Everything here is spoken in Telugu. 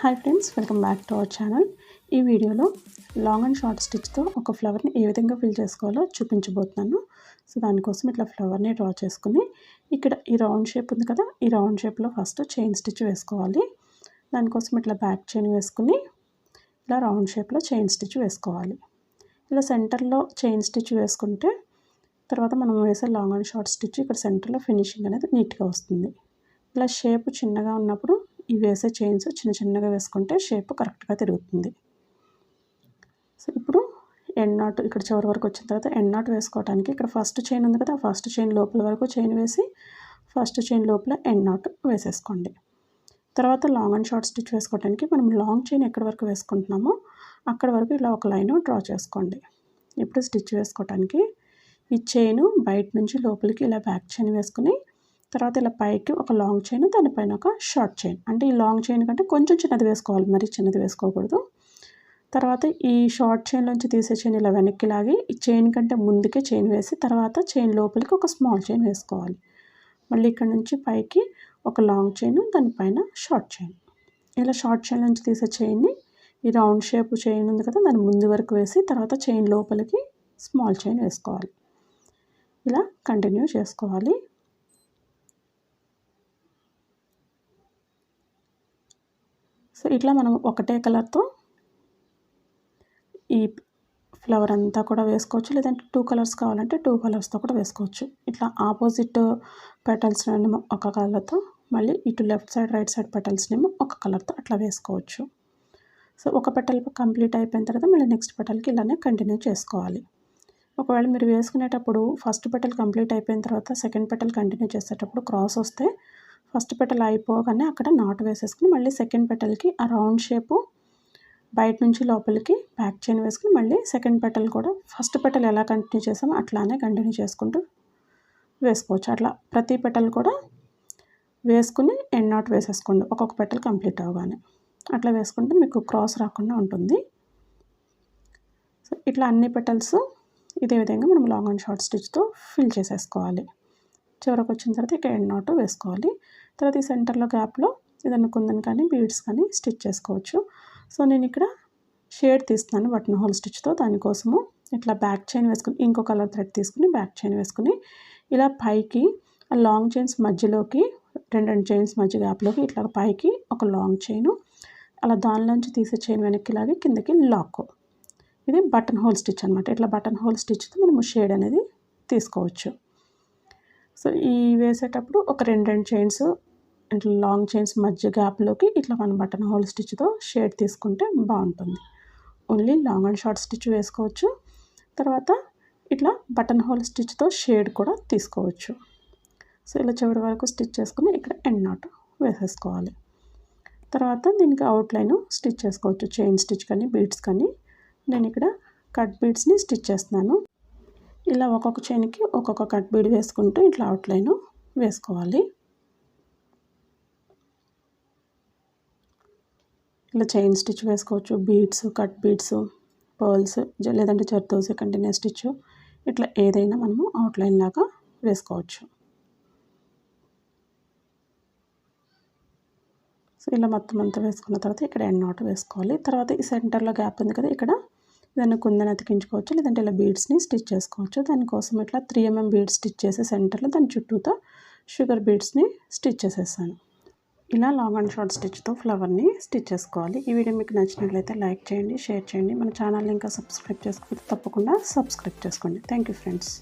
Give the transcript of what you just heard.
Hi friends welcome back to our channel ఈ వీడియోలో లాంగ్ అండ్ షార్ట్ స్టిచ్తో ఒక ఫ్లవర్ని ఏ విధంగా ఫిల్ చేసుకోవాలో చూపించబోతున్నాను. సో దానికోసం ఇట్లా ఫ్లవర్ని డ్రా చేసుకుని ఇక్కడ ఈ రౌండ్ షేప్ ఉంది కదా ఈ రౌండ్ షేప్లో ఫస్ట్ చైన్ స్టిచ్ వేసుకోవాలి. దానికోసం ఇట్లా బ్యాక్ చైన్ వేసుకుని ఇలా రౌండ్ షేప్లో చైన్ స్టిచ్ వేసుకోవాలి. ఇలా సెంటర్లో చైన్ స్టిచ్ వేసుకుంటే తర్వాత మనం వేసే లాంగ్ అండ్ షార్ట్ స్టిచ్ ఇక్కడ సెంటర్లో ఫినిషింగ్ అనేది నీట్గా వస్తుంది. ఇలా షేప్ చిన్నగా ఉన్నప్పుడు ఈ వేసే చైన్స్ చిన్న చిన్నగా వేసుకుంటే షేప్ కరెక్ట్గా తిరుగుతుంది. సో ఇప్పుడు ఎండ్ నాట్ ఇక్కడ చివరి వరకు వచ్చిన తర్వాత ఎండ్ నాట్ వేసుకోవడానికి ఇక్కడ ఫస్ట్ చైన్ ఉంది కదా ఫస్ట్ చైన్ లోపల వరకు చైన్ వేసి ఫస్ట్ చైన్ లోపల ఎండ్ నాట్ వేసేసుకోండి. తర్వాత లాంగ్ అండ్ షార్ట్ స్టిచ్ వేసుకోవడానికి మనం లాంగ్ చైన్ ఎక్కడి వరకు వేసుకుంటున్నామో అక్కడ వరకు ఇలా ఒక లైన్ డ్రా చేసుకోండి. ఇప్పుడు స్టిచ్ వేసుకోవడానికి ఈ చైన్ బయట నుంచి లోపలికి ఇలా బ్యాక్ చైన్ వేసుకుని తర్వాత ఇలా పైకి ఒక లాంగ్ చైన్ దానిపైన ఒక షార్ట్ చైన్ అంటే ఈ లాంగ్ చైన్ కంటే కొంచెం చిన్నది వేసుకోవాలి మరి చిన్నది వేసుకోకూడదు. తర్వాత ఈ షార్ట్ చైన్ నుంచి తీసే చైన్ ఇలా వెనక్కి లాగి ఈ చైన్ కంటే ముందుకే చైన్ వేసి తర్వాత చైన్ లోపలికి ఒక స్మాల్ చైన్ వేసుకోవాలి. మళ్ళీ ఇక్కడ నుంచి పైకి ఒక లాంగ్ చైన్ దానిపైన షార్ట్ చైన్ ఇలా షార్ట్ చైన్ నుంచి తీసే చైన్ని ఈ రౌండ్ షేప్ చైన్ ఉంది కదా దాని ముందు వరకు వేసి తర్వాత చైన్ లోపలికి స్మాల్ చైన్ వేసుకోవాలి. ఇలా కంటిన్యూ చేసుకోవాలి. సో ఇట్లా మనం ఒకటే కలర్తో ఈ ఫ్లవర్ అంతా కూడా వేసుకోవచ్చు. లేదంటే టూ కలర్స్ కావాలంటే టూ కలర్స్తో కూడా వేసుకోవచ్చు. ఇట్లా ఆపోజిట్ పెటల్స్ ఒక కలర్తో మళ్ళీ ఇటు లెఫ్ట్ సైడ్ రైట్ సైడ్ పెటల్స్నేమో ఒక కలర్తో అట్లా వేసుకోవచ్చు. సో ఒక పెటల్ కంప్లీట్ అయిపోయిన తర్వాత మళ్ళీ నెక్స్ట్ పెటల్కి ఇలానే కంటిన్యూ చేసుకోవాలి. ఒకవేళ మీరు వేసుకునేటప్పుడు ఫస్ట్ పెటల్ కంప్లీట్ అయిపోయిన తర్వాత సెకండ్ పెటల్ కంటిన్యూ చేసేటప్పుడు క్రాస్ వస్తే ఫస్ట్ పెటల్ అయిపోగానే అక్కడ నాట్ వేసేసుకుని మళ్ళీ సెకండ్ పెటల్కి ఆ రౌండ్ షేపు బయట నుంచి లోపలికి బ్యాక్ చైన్ వేసుకుని మళ్ళీ సెకండ్ పెటల్ కూడా ఫస్ట్ పెటల్ ఎలా కంటిన్యూ చేసామో అట్లానే కంటిన్యూ చేసుకుంటూ వేసుకోవచ్చు. అట్లా ప్రతి పెటల్ కూడా వేసుకుని ఎండ్ నాట్ వేసేసుకోండి. ఒక్కొక్క పెటల్ కంప్లీట్ అవగానే అట్లా వేసుకుంటే మీకు క్రాస్ రాకుండా ఉంటుంది. సో ఇట్లా అన్ని పెటల్స్ ఇదే విధంగా మనం లాంగ్ అండ్ షార్ట్ స్టిచ్తో ఫిల్ చేసేసుకోవాలి. చివరకు వచ్చిన తర్వాత ఇక్కడ ఎండ్ నాట్ వేసుకోవాలి. తర్వాత ఈ సెంటర్లో గ్యాప్లో ఏదైనా కుందని కానీ బీడ్స్ కానీ స్టిచ్ చేసుకోవచ్చు. సో నేను ఇక్కడ షేడ్ తీస్తున్నాను బటన్ హోల్ స్టిచ్తో. దానికోసము ఇట్లా బ్యాక్ చైన్ వేసుకుని ఇంకో కలర్ థ్రెడ్ తీసుకుని బ్యాక్ చైన్ వేసుకుని ఇలా పైకి ఆ లాంగ్ చైన్స్ మధ్యలోకి రెండు రెండు చైన్స్ మధ్య గ్యాప్లోకి ఇట్లా పైకి ఒక లాంగ్ చైను అలా దానిలోంచి తీసే చైన్ వెనక్కి లాగి కిందకి లాక్. ఇది బటన్ హోల్ స్టిచ్ అనమాట ఇట్లా బటన్ హోల్ స్టిచ్తో మనము షేడ్ అనేది తీసుకోవచ్చు. సో ఈ వేసేటప్పుడు ఒక రెండు రెండు చైన్స్ ఇట్లా లాంగ్ చైన్స్ మధ్య గ్యాప్లోకి ఇట్లా మనం బటన్ హోల్ స్టిచ్తో షేడ్ తీసుకుంటే బాగుంటుంది. Only long and short stitch వేసుకోవచ్చు. తర్వాత ఇట్లా బటన్ హోల్ స్టిచ్తో షేడ్ కూడా తీసుకోవచ్చు. సో ఇలా చివరి వరకు స్టిచ్ చేసుకుని ఇక్కడ ఎండ్ నాట్ వేసేసుకోవాలి. తర్వాత దీనికి అవుట్లైన్ స్టిచ్ చేసుకోవచ్చు. చైన్ స్టిచ్ కానీ బీడ్స్ కానీ. నేను ఇక్కడ కట్ బీడ్స్ని స్టిచ్ చేస్తున్నాను. ఇలా ఒక్కొక్క చైన్కి ఒక్కొక్క కట్ బీడ్ వేసుకుంటూ ఇట్లా అవుట్లైన్ వేసుకోవాలి. ఇలా చైన్ స్టిచ్ వేసుకోవచ్చు బీడ్స్ కట్ బీడ్స్ పర్ల్స్ లేదంటే జర్దోసి కంటిన్యూ స్టిచ్ ఇట్లా ఏదైనా మనము అవుట్లైన్ లాగా వేసుకోవచ్చు. సో ఇలా మొత్తం అంతా వేసుకున్న తర్వాత ఇక్కడ ఎండ్ నాట్ వేసుకోవాలి. తర్వాత ఈ సెంటర్లో గ్యాప్ ఉంది కదా ఇక్కడ దాన్ని కుందని అతికించుకోవచ్చు లేదంటే ఇలా బీడ్స్ని స్టిచ్ చేసుకోవచ్చు. దానికోసం ఇట్లా three mm mm beads stitch చేసే సెంటర్లో దాని చుట్టూతో షుగర్ బీడ్స్ని స్టిచ్ చేసేసాను ఇలా లాంగ్ అండ్ షార్ట్ స్టిచ్తో ఫ్లవర్ని స్టిచ్ చేసుకోవాలి. ఈ వీడియో మీకు నచ్చినట్లయితే లైక్ చేయండి షేర్ చేయండి. మన ఛానల్ని ఇంకా సబ్స్క్రైబ్ చేసుకోకపోతే తప్పకుండా సబ్స్క్రైబ్ చేసుకోండి. Thank you friends.